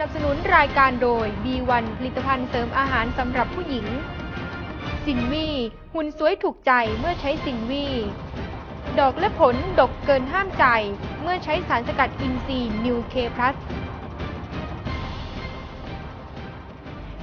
นับสนุนรายการโดย B1 ผลิตภัณฑ์เสริมอาหารสำหรับผู้หญิง สินวีหุ่นสวยถูกใจเมื่อใช้สินวีดอกและผลดกเกินห้ามใจ เมื่อใช้สารสกัดอินทรีย์นิวเคพลัส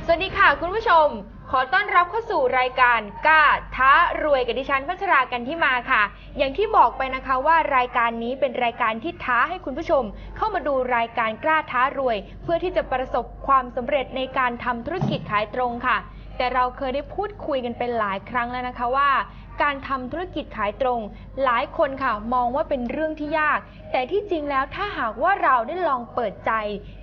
สวัสดีค่ะคุณผู้ชม ขอต้อนรับเข้าสู่รายการกล้าท้ารวยกับดิฉันพัชรากันที่มาค่ะ อย่างที่บอกไปนะคะว่ารายการนี้เป็นรายการที่ท้าให้คุณผู้ชม เข้ามาดูรายการกล้าท้ารวย เพื่อที่จะประสบความสำเร็จในการทำธุรกิจขายตรงค่ะ แต่เราเคยได้พูดคุยกันเป็นหลายครั้งแล้วนะคะว่า การทำธุรกิจขายตรง หลายคนค่ะมองว่าเป็นเรื่องที่ยาก แต่ที่จริงแล้วถ้าหากว่าเราได้ลองเปิดใจ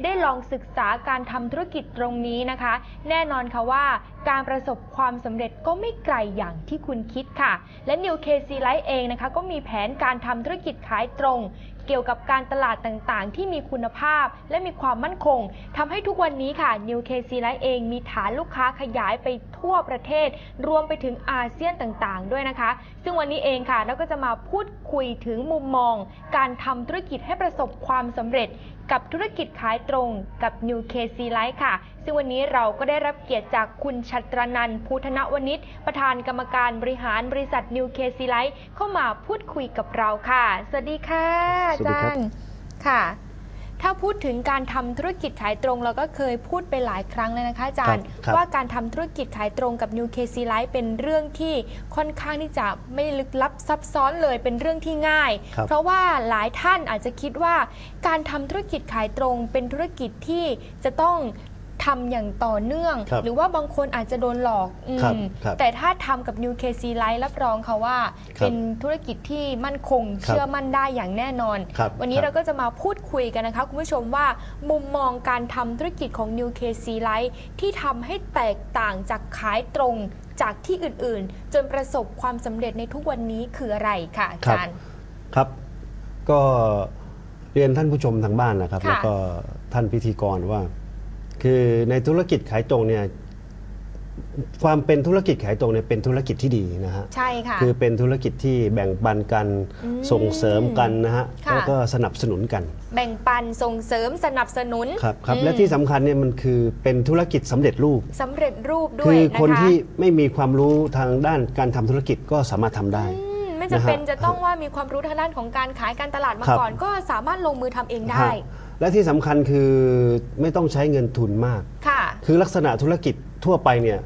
ได้ลองศึกษาการทำธุรกิจตรงนี้นะคะ แน่นอนค่ะว่าการประสบความสำเร็จก็ไม่ไกลอย่างที่คุณคิดค่ะ และ New KC Life เองนะคะก็มีแผนการทำธุรกิจขายตรง เกี่ยวกับการตลาดต่างๆ ที่มีคุณภาพและมีความมั่นคงทำให้ทุกวันนี้ค่ะ New KC Life เองมีฐานลูกค้าขยายไปทั่วประเทศ รวมไปถึงอาเซียนต่างๆ ด้วยนะคะ ซึ่งวันนี้เองค่ะเราก็จะมาพูดคุยถึงมุมมอง การทำธุรกิจให้ประสบความสำเร็จ กับธุรกิจขายตรงกับ New KC Life ค่ะ ซึ่งวันนี้เราก็ได้รับเกียรติจากคุณชัตรนันท์ภูธนวณิชประธานกรรมการบริหารบริษัท New KC Life เข้ามาพูดคุยกับเราค่ะ สวัสดีค่ะอาสวัสดีจาครับรย์ค่ะ ถ้าพูดถึงการทำธุรกิจขายตรง เราก็เคยพูดไปหลายครั้งเลยนะคะอาจารย์ ครับครับว่าการทำธุรกิจขายตรงกับ New KC Life เป็นเรื่องที่ค่อนข้างที่จะไม่ลึกลับซับซ้อนเลยเป็นเรื่องที่ง่าย ครับ เพราะว่าหลายท่านอาจจะคิดว่า การทำธุรกิจขายตรงเป็นธุรกิจที่จะต้อง ทำอย่างต่อเนื่อง ครับหรือว่าบางคนอาจจะโดนหลอกอืมครับครับแต่ถ้าทำกับ New KC Life รับรองค่ะว่า ครับเป็นธุรกิจที่มั่นคงเชื่อมั่นได้อย่างแน่นอน ครับวันนี้ครับ เราก็จะมาพูดคุยกันนะคะคุณผู้ชมว่ามุมมองการทำธุรกิจของ New KC Life ที่ทำให้แตกต่างจากขายตรงจากที่อื่นๆ จนประสบความสำเร็จในทุกวันนี้คืออะไรค่ะอาครับจารย์ ครับ ก็เรียนท่านผู้ชมทางบ้านนะครับ ค่ะแล้วก็ท่านพิธีกรว่า คือในธุรกิจขายตรงเนี่ยความเป็นธุรกิจขายตรงเนี่ยเป็นธุรกิจที่ดีนะฮะใช่ค่ะ คือเป็นธุรกิจที่แบ่งปันกันอืมส่งเสริมกันนะฮะค่ะ แล้วก็สนับสนุนกัน แบ่งปันส่งเสริมสนับสนุนครับครับอืมและที่สำคัญเนี่ยมันคือเป็นธุรกิจสำเร็จรูป สำเร็จรูปด้คืวยอนะคะคนที่ไม่มีความรู้ทางด้านการทำธุรกิจก็สามารถทำได้ อืมไม่ จะเป็นนะฮะจะต้องว่ามีความรู้ทางด้านของการขายการตลาดมาครับก่อน ก็สามารถลงมือทำเองได้ฮะและที่สำคัญคือไม่ต้องใช้เงินทุนมากค่ะคือลักษณะธุรกิจทั่วไปเนี่ย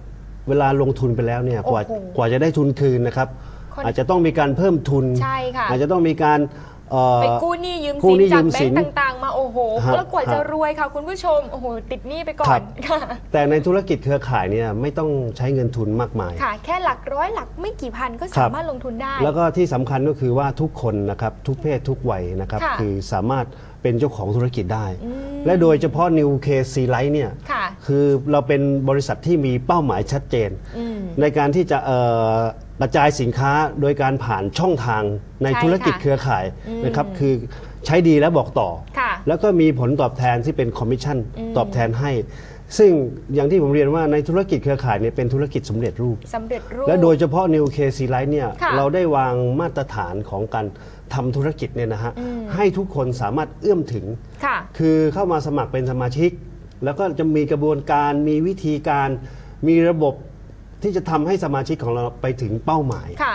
เวลาลงทุนไปแล้วเนี่ยกว่าโอ้โหกว่าจะได้ทุนคืนนะครับคนอาจจะต้องมีการเพิ่มทุนใช่ค่ะอาจจะต้องมีการเอ่อ ไปกู้หนี้ยืมกู้สินหนี้จากยืมแบสิงน ก์ต่างๆ มาโอ้โหฮะแล้วกว่าจะฮะ รวยค่ะ คุณผู้ชมโอ้โหติดหนี้ไปก่อครันบค่ะ แต่ในธุรกิจเครือข่ายเนี่ยไม่ต้องใช้เงินทุนมากมาย ค่ะ แค่หลักร้อยหลักไม่กี่พันก็ครัสาบมารถลงทุนได้ แล้วก็ที่สำคัญก็คือว่าทุกคนนะครับทุกเพศทุกวัยนะครับค่ะ คือสามารถ เป็นเจ้าของธุรกิจได้อืมและโดยเฉพาะ New KC Light เนี่ยค่ะคือเราเป็นบริษัทที่มีเป้าหมายชัดเจนอืมในการที่จะเอ่อกระจายสินค้าโดยการผ่านช่องทางในใช่ธุรกิจค่ะเครือข่ายอืมนะครับคือใช้ดีแล้วบอกต่อ ค่ะ แล้วก็มีผลตอบแทนที่เป็นคอมมิชชั่นอืมตอบแทนให้ ซึ่งอย่างที่ผมเรียนว่าในธุรกิจเครือข่ายเนี่ยเป็นธุรกิจสำเร็จรูป สำเร็จรูป และโดยเฉพาะ New KC Light เนี่ยค่ะเราได้วางมาตรฐานของการทำธุรกิจเนี่ยนะฮะอืมให้ทุกคนสามารถเอื้อมถึง ค่ะ คือเข้ามาสมัครเป็นสมาชิก แล้วก็จะมีกระบวนการมีวิธีการมีระบบที่จะทำให้สมาชิกของเราไปถึงเป้าหมาย ค่ะ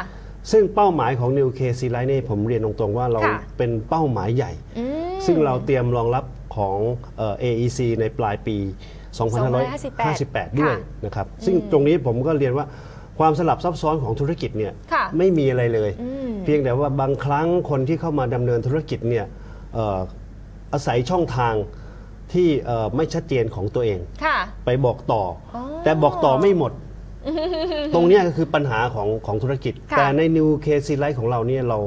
ซึ่งเป้าหมายของ New KC Light เนี่ยผมเรียนตรงๆว่าเราค่ะ เป็นเป้าหมายใหญ่ อืม ซึ่งเราเตรียมรองรับของเอ่อ AEC ในปลายปี 2558 ด้วยค่ะนะครับซึ่งตรงนี้ผมก็เรียนว่าความสลับซับซ้อนของธุรกิจเนี่ยค่ะไม่มีอะไรเลยอืมเพียงแต่ว่าบางครั้งคนที่เข้ามาดำเนินธุรกิจเนี่ยเอ่ออาศัยช่องทางที่เอ่อไม่ชัดเจนของตัวเองค่ะไปบอกต่อออแต่บอกต่อไม่หมด ตรงเนี้ยก็คือปัญหาของของธุรกิจค่ะแต่ใน New KC Life ของเราเนี่ยเรา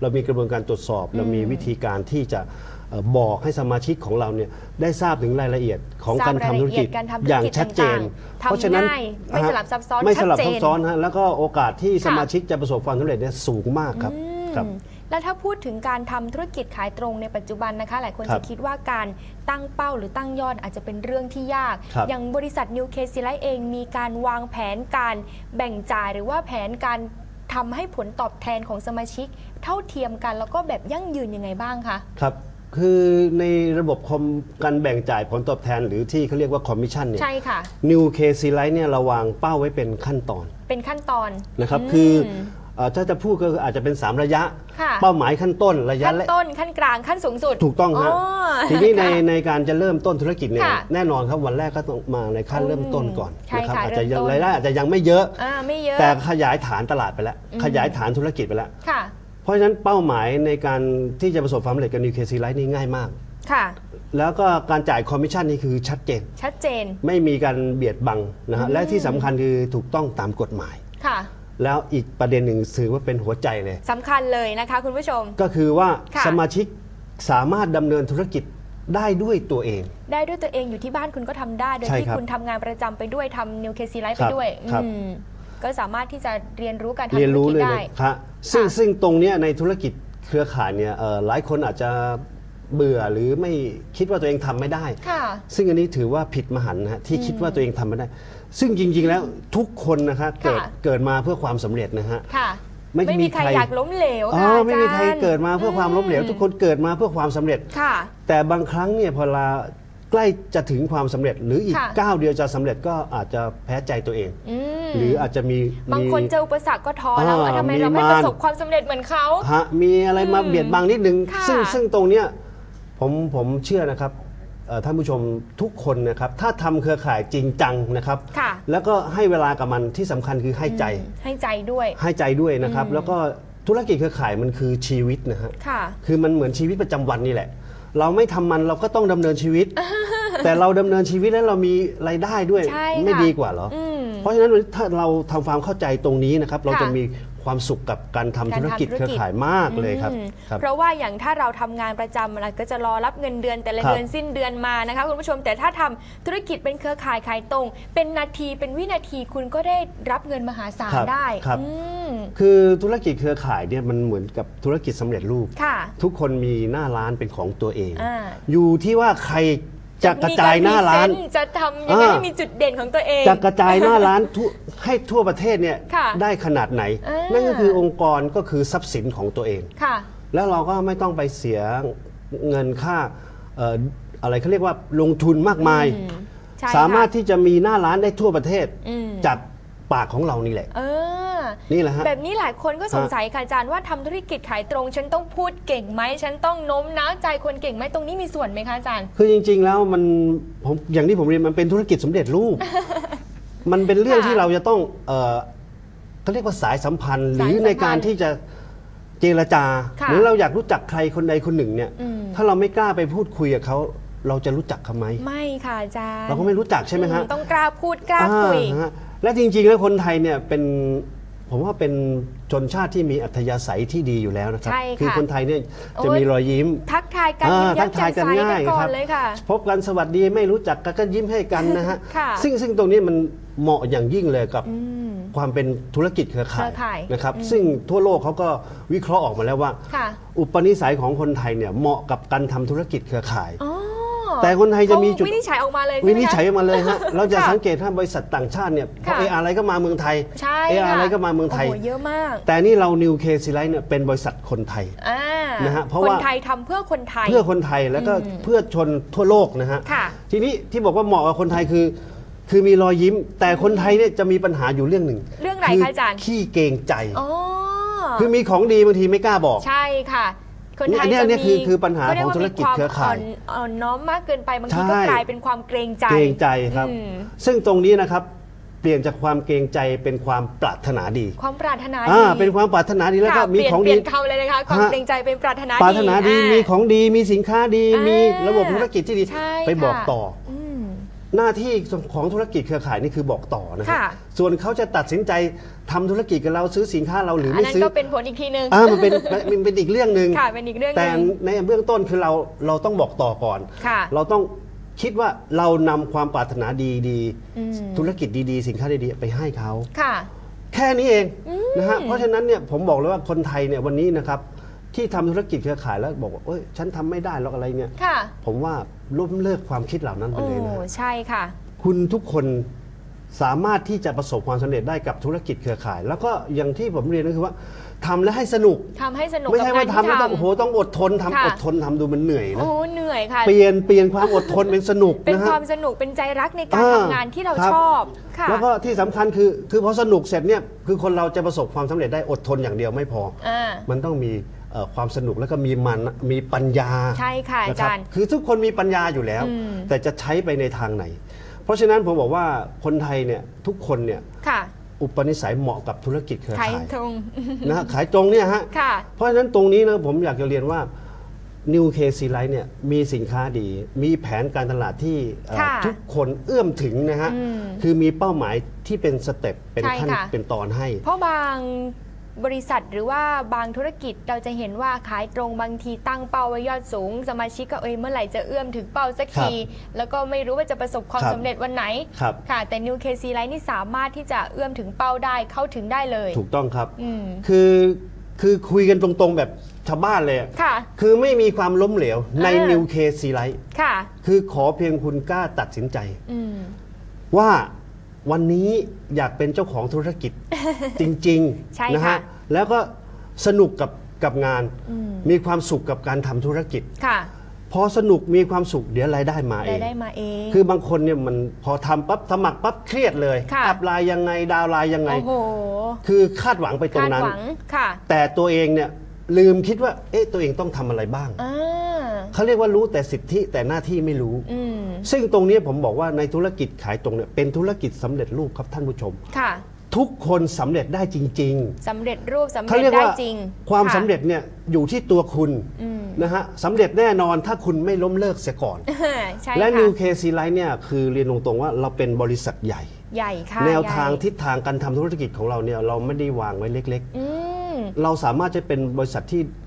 เรามีกระบวนการตรวจสอบ เรามีวิธีการที่จะเอ่อ บอกให้สมาชิกของเราเนี่ยได้ทราบถึงรายละเอียดของการทำธุรกิจทราบรายละเอียดการทำธุรกิจอย่างชัดเจนต่างๆเพราะฉะนั้นทำง่ายไม่สลับซับซ้อนไม่สลับชัดเจนซับซ้อนฮะแล้วก็โอกาสที่ค่ะสมาชิกจะประสบความสำเร็จเนี่ยสูงมากครับอืมครับแล้วถ้าพูดถึงการทำธุรกิจขายตรงในปัจจุบันนะคะ หลายคนครัจะบคิดว่าการตั้งเป้าหรือตั้งยอดอาจจะเป็นเรื่องที่ยากครับอย่างบริษัท New k c ไลเองมีการวางแผนการแบ่งจ่ายหรือว่าแผนการทำให้ผลตอบแทนของสมาชิก เท่าเทียมกันแล้วก็แบบยั่งยืนยังไงบ้างคะ ครับ คือในระบบคอมการแบ่งจ่ายผลตอบแทนหรือที่เขาเรียกว่าคอมมิชชั่นเนี่ย ใช่ค่ะ New k c l i เนี่ยเราวางเป้าไว้เป็นขั้นตอนเป็นขั้นตอนนะครับ ม คือเอ่อถ้าจะพูดก็อาจจะเป็น 3 ระยะ ค่ะ เป้าหมายขั้นต้นระยะขั้นและต้นขั้นกลางขั้นสูงสุดถูกต้องฮะอ๋อทีนี้ในค่ะ ในการจะเริ่มต้นธุรกิจเนี่ยค่ะแน่นอนครับวันแรกก็ต้องมาในขั้นเริ่มต้นก่อนใช่นะครับค่ะอาจจะเริ่มต้น รายได้อาจจะยังไม่เยอะ อ่าไม่เยอะแต่ขยายฐานตลาดไปแล้ว ขยายฐานธุรกิจไปแล้ว ค่ะ เพราะฉะนั้นเป้าหมายในการที่จะประสบความสำเร็จกับ New k c l i นี่ง่ายมาก ค่ะ แล้วก็การจ่ายคอมมิชชั่นนี่คือชัดเจน ชัดเจน ไม่มีการเบียดบังนะฮะและที่สำคัญคือถูกต้องตามกฎหมาย ค่ะ แล้วอีกประเด็นหนึ่งถือว่าเป็นหัวใจเลย สำคัญเลยนะคะคุณผู้ชม ก็คือว่าค่ะ สมาชิกสามารถดำเนินธุรกิจได้ด้วยตัวเอง ได้ด้วยตัวเองอยู่ที่บ้านคุณก็ทำได้ โดยใช่ที่ครับคุณทำงานประจำไปด้วยทำนิวเคซีไลฟ์คไปรับด้วยครับ อืม ก็สามารถที่จะเรียนรู้การทำเรียนธุรรู้กิจเลยได้ นะครับซึ่งค่ะซึ่งตรงเนี้ยในธุรกิจเครือข่ายเนี่ยเอ่อหลายคนอาจจะเบื่อหรือไม่คิดว่าตัวเองทำไม่ได้ ค่ะ ซึ่งอันนี้ถือว่าผิดมหันต์นะฮะที่คิดว่าตัวเองทำไม่ได้ ซึ่งจริง ๆ แล้วทุกคนนะครับเกิดค่ะ เกิดมาเพื่อความสำเร็จนะฮะ ค่ะ ไม่ไม่มีมีใคร ใครอยากล้มเหลวอ๋ค่ะอไม่มีใครอาจารย์เกิดมาเพื่อความล้มเหลว ทุกคนเกิดมาเพื่อความสำเร็จ ค่ะ แต่บางครั้งเนี่ยพอเรา ใกล้จะถึงความสำเร็จ หรืออีกค่ะ ก้าวเดียวจะสำเร็จก็อาจจะแพ้ใจตัวเอง อืมหรืออาจจะมีบางคนมี เจออุปสรรคก็ท้อแล้วอ่าอะทำไมมีเราไม่มาร ประสบความสำเร็จเหมือนเขา ฮะมีอะไรมาอืมเบียดบังนิดนึง ค่ะ ซึ่งซึ่งตรงเนี้ยผมผมเชื่อนะครับเอ่อท่านผู้ชมทุกคนนะครับ ถ้าทำเครือข่ายจริงจังนะครับ ค่ะ แล้วก็ให้เวลากับมันที่สำคัญคือให้ใจอืมให้ใจด้วย ให้ใจด้วยนะครับ แล้วก็ธุรกิจเครือข่ายมันคือชีวิตนะฮะ ค่ะ คือมันเหมือนชีวิตประจำวันนี่แหละ เราไม่ทำมันเราก็ต้องดำเนินชีวิต แต่เราดำเนินชีวิตแล้วเรามีรายได้ด้วยใช่ไม่ค่ะดีกว่าเหรออมเพราะฉะนั้นถ้าเราทำความเข้าใจตรงนี้นะครับ เราค่ะจะมี ความสุขกับการทำธุรกิจการทำธุรกิจเครือข่ายมากเลยครับอืมครับ เพราะว่าอย่างถ้าเราทำงานประจำเราก็จะรอรับเงินเดือนแต่ละครับเดือนสิ้นเดือนมานะคะคุณผู้ชมแต่ถ้าทำธุรกิจเป็นเครือข่ายขายตรง เป็นนาทีเป็นวินาทีคุณก็ได้รับเงินมหาศาลครับได้ครับ อืมคือธุรกิจเครือข่ายเนี่ยมันเหมือนกับธุรกิจสำเร็จรูป ค่ะ ทุกคนมีหน้าร้านเป็นของตัวเอง อ่าอยู่ที่ว่าใคร จะกระจายหน้าร้าน มีกพเซต์จะทำยังไงอ่าให้มีจุดเด่นของตัวเอง จะกระจายหน้าร้านทุให้ทั่วประเทศเนี่ยค่ะได้ขนาดไหน อ่านั่ นั่นก็คือองค์กรก็คือทรัพย์สินของตัวเอง ค่ะ แล้วเราก็ไม่ต้องไปเสียเงินค่าเอ่ออะไรเขาเรียกว่าลงทุนมากมาย อืมใช่สามารถค่ะที่จะมีหน้าร้านได้ทั่วประเทศ อืมจาก ปากของเรานี่แหละ เออ นี่แหละฮะ แบบนี้หลายคนก็สงสัยค่ะอาจารย์ว่าทำธุรกิจขายตรง ฉันต้องพูดเก่งไหมฉันต้องโน้มน้าวใจคนเก่งไหมตรงนี้มีส่วนไหมคะอาจารย์ คือจริง ๆ แล้วมันผมอย่างที่ผมเรียนมันเป็นธุรกิจสำเร็จรูป มันเป็นเรื่องค่ะที่เราจะต้องเอ่อเขาเรียกว่าสายสัมพันธ์ หสายรือสัมพันธ์ในการที่จะเจรจา ค่ะหรือเราอยากรู้จักใครคนใดคนหนึ่งเนี่ย อืม ถ้าเราไม่กล้าไปพูดคุยกับเขาเราจะรู้จักเขาไหมไม่ค่ะอาจารย์เราก็ไม่รู้จักใช่ไหมฮะ อืต้องกล้าพูดกล้าคุย อ่าฮะ และจริง ๆ แล้วคนไทยเนี่ยเป็นผมว่าเป็นชนชาติที่มีอัธยาศัยที่ดีอยู่แล้วนะครับ ใช่ค่ะ คือคนไทยเนี่ยจะโอ้ยมีรอยยิ้ม ทักทายกันอ่ายิ้มทัแย้กมทายแจ่มกันใสง่ายกันก่อครันบ เลยค่ะ พบกันสวัสดีไม่รู้จักกันก็ยิ้มให้กันนะฮะ ค่ะ ซึ่งซึ่งตรงนี้มันเหมาะอย่างยิ่งเลยกับ อืม ความเป็นธุรกิจเครือข่าเคยรือข่ายนะครับ อืม ซึ่งทั่วโลกเขาก็วิเคราะห์ออกมาแล้วว่า ค่ะ อุปนิสัยของคนไทยเนี่ยเหมาะกับการทำธุรกิจเครือข่าย อ๋อ แต่คนไทยจะมีจุดเขาวินิจฉัยออกมาเลยใช่ไหมวิคะนิจฉัยมาเลยฮะเราจะค่ะสังเกตถ้าบริษัทต่างชาติเนี่ยพอค่ะเออะไรก็มาเมืองไทยใช่เอค่ะอะไรก็มาเมืองไทยโอ้โหเยอะมาก แต่นี่เรานิวเคซีไลท์เนี่ยเป็นบริษัทคนไทยอ่านะฮะเพราะคนว่าไทยทำเพื่อคนไทย เพื่อคนไทยแล้วก็อืมเพื่อชนทั่วโลกนะฮะค่ะทีนี้ที่บอกว่าเหมาะกับคนไทยคือคือมีรอยยิ้ม แต่คนไทยเนี่ยจะมีปัญหาอยู่เรื่องหนึ่งเรื่องไหนคะอาจารย์ขี้เกรงใจอ๋อคือมีของดีบางทีไม่กล้าบอก ใช่ค่ะ คนไทยเนี่ยจะเนี่ยมีคือคือปัญหาเรียของว่าธุรกิจมีวามเครือข่ายนอ่อนน้อมมากเกินไปบางทีใช่ก็กลายเป็นความเกรงใจ เกรงใจครับ อืม ซึ่งตรงนี้นะครับ เปลี่ยนจากความเกรงใจเป็นความปรารถนาดีความปรารถนาอ่าดีเป็นความปรารถนาดีแล้วก็ค่ะมีเปลี่ยนของเปลี่ดียนคำเลยนะคะความฮะ เกรงใจเป็นปรารถนาดีปรารถนาดีอ่ มีของดีมีสินค้าดีอ่ามีมีระบบธุรกิจที่ดี ใช่ไปบอกค่ะต่ออืม หน้าที่ของธุรกิจเครือข่ายนี่คือบอกต่อนะครับค่ะส่วนเขาจะตัดสินใจทำธุรกิจกับเราซื้อสินค้าเราหรืออันไม่นั้นซื้อก็เป็นผลอีกทีหนึ่งอ่ามันเป็นมันเป็นอีกเรื่องหนึ่งค่ะเป็นอีกเรื่องหแต่นึ่งในเบื้องต้นคือเราเราต้องบอกต่อก่อน ค่ะเราต้องคิดว่าเรานำความปรารถนาดีดีอืมธุรกิจดีๆ สินค้าดีๆไปให้เขา ค่ะ แค่นี้เองนะฮะ เพราะฉะนั้นเนี่ยผมบอกเลยว่าคนไทยเนี่ยวันนี้นะครับที่ทำธุรกิจเครือข่ายแล้วบอกว่าเอ้ยฉันทำไม่ได้หรอกอะไรเนี่ย ค่ะ ผมว่า ล้มเลิกความคิดเหล่านั้นไปโอ้เลยนะฮะใช่ค่ะ คุณทุกคนสามารถที่จะประสบความสำเร็จได้กับธุรกิจเครือข่าย แล้วก็อย่างที่ผมเรียนก็คือว่าทำแล้วให้สนุก ทำให้สนุกไม่กับใช่งาว่านทำที่แล้วต้องทำโอ้โหต้องอดทนทำค่ะ อดทนทำดูมันเหนื่อยนะ โอ้เหนื่อยค่ะ เปลี่ยนเปลี่ยนความอดทนเป็นสนุกเป็นนะคฮะ วามสนุกเป็นใจรักในการอ่ทำงานที่เราคบชอบค่ะ แล้วก็ที่สำคัญคือคือพอสนุกเสร็จเนี่ยคือคนเราจะประสบความสำเร็จได้อดทนอย่างเดียวไม่พอ อ่า มันต้องมีเอ่อ ความสนุกแล้วก็มีมันมีปัญญาใช่ค่ะอานะจาบรย์คือทุกคนมีปัญญาอยู่แล้วอืมแต่จะใช้ไปในทางไหน เพราะฉะนั้นผมบอกว่าคนไทยเนี่ยทุกคนเนี่ยค่ะอุปนิสัยเหมาะกับธุรกิจเครือขายข่ายตรงนะฮะขายตรงเนี่ยฮะค่ะเพราะฉะนั้นตรงนี้นะผมอยากจะเรียนว่า New k c l i g h t เนี่ยมีสินค้าดี มีแผนการตลาดที่เอ่อค่ะทุกคนเอื้อมถึงนะฮะอืมคือมีเป้าหมายที่เป็นสเต็ปเป็นใช่ขั้นค่ะเป็นตอนให้ เพราะบาง บริษัทหรือว่าบางธุรกิจเราจะเห็นว่าขายตรงบางทีตั้งเป้าไว้ยอดสูง สมาชิกก็เอ้ยเมื่อไหร่จะเอื้อมถึงเป้าสักทีแล้วก็ไม่รู้ว่าจะประสบความครับสำเร็จวันไหนครับค่ะแต่ New KC Line นี่สามารถที่จะเอื้อมถึงเป้าได้เข้าถึงได้เลย ถูกต้องครับอืมคือคือคุยกันตรงๆแบบชาวบ้านเลยอะค่ะ คือไม่มีความล้มเหลวในอ่า New k c l i g h t ค่ะ คือขอเพียงคุณกล้าตัดสินใจอืมว่า วันนี้อยากเป็นเจ้าของธุรกิจจริงใช่ๆนะค่ะ ฮะแล้วก็สนุกกับกับงานอืมมีความสุขกับการทำธุรกิจ ค่ะพอสนุกมีความสุขเดี๋ยวรายได้มาเอได้งได้มาเอง คือบางคนเนี่ยมันพอทำปั๊บสมัครปั๊บเครียดเลยค่ะ อัพไลน์ยังไงดาวน์ไลน์ยังไง โอ้โหคือคาดหวังไปตรคางดนั้น หวังค่ะแต่ตัวเองเนี่ยลืมคิดว่าเอ๊ะตัวเองต้องทำอะไรบ้าง อ่า เขาเรียกว่ารู้แต่สิทธิแต่หน้าที่ไม่รู้อืมซึ่งตรงนี้ผมบอกว่าในธุรกิจขายตรงเนี่ยเป็นธุรกิจสำเร็จรูปครับท่านผู้ชมค่ะทุกคนสำเร็จได้จริงสำเร็จรูปสำๆเร็เขาจเรียกได้ว่าจริงความะสำเร็จเนี่ยอยู่ที่ตัวคุณอืมนะฮะสำเร็จแน่นอนถ้าคุณไม่ล้มเลิกเสียก่อนใช่และค่ะ New KC Light เนี่ยคือเรียนตรงๆว่าเราเป็นบริษัทใหญ่ ใหญ่ค่ะแนวทางใหญ่ทิศทางการทำธุรกิจของเราเนี่ยเราไม่ได้วางไว้เล็กอืมๆเราสามารถจะเป็นบริษัทที่เอ่อ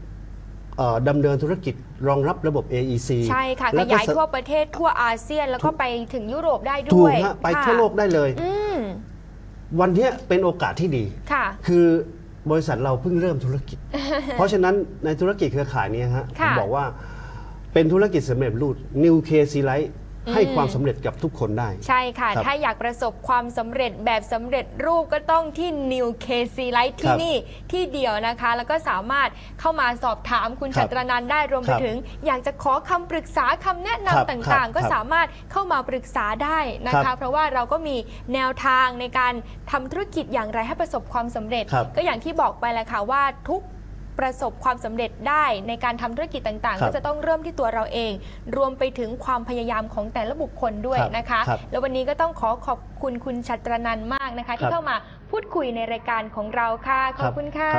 ดำเนินธุรกิจรองรับระบบ AEC ใช่ค่ะขแล้วก็ยายทั่วประเทศทั่วอาเซียน แล้วก็ไปถึงยุโรปได้ถูด้กวยฮะไปค่ะทั่วโลกได้เลยอืมวันเนี้ยเป็นโอกาสที่ดีค่ะ คือบริษัทเราเพิ่งเริ่มธุรกิจ เพราะฉะนั้นในธุรกิจเครือข่ายนี้ฮะผค่ะมบอกว่าเป็นธุรกิจสำเร็จรูป New KC Light อืม ให้ความสำเร็จกับทุกคนได้ ใช่ค่ะครับถ้าอยากประสบความสำเร็จแบบสำเร็จรูปก็ต้องที่ New KC Light ที่ครับนี่ที่เดียวนะคะ แล้วก็สามารถเข้ามาสอบถามคุณครัชับตรนันท์ได้รวมไปครับถึง อยากจะขอคำปรึกษาคำแนะครับนำต่างๆ ก็ครับสามารถเข้ามาปรึกษาได้นะครัคะบเพราะว่าเราก็มีแนวทางในการทำธุรกิจอย่างไรให้ประสบความสำเร็จครับก็อย่างที่บอกไปแหละค่ะว่าทุก ประสบความสำเร็จได้ในการทำธุรกิจต่างครัๆบก็จะต้องเริ่มที่ตัวเราเอง รวมไปถึงความพยายามของแต่ละบุคคลด้วยครับนะคะครับแล้ววันนี้ก็ต้องขอขอบคุณคุณชัตรนันท์มากนะคะคที่รับเข้ามาพูดคุยในรายการของเราค่ะ ขอบคุณค่ะ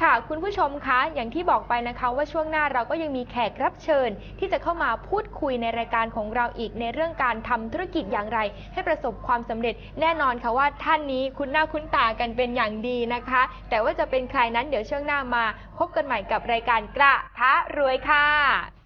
ค่ะคุณผู้ชมคะ อย่างที่บอกไปนะคะว่าช่วงหน้าเราก็ยังมีแขกรับเชิญ ที่จะเข้ามาพูดคุยในรายการของเราอีกในเรื่องการทำธุรกิจอย่างไร ให้ประสบความสำเร็จแน่นอนค่ะว่าท่านนี้คุ้นหน้าคุ้นตากันเป็นอย่างดีนะคะ แต่ว่าจะเป็นใครนั้นเดี๋ยวช่วงหน้ามา พบกันใหม่กับรายการกระทะรวยค่ะ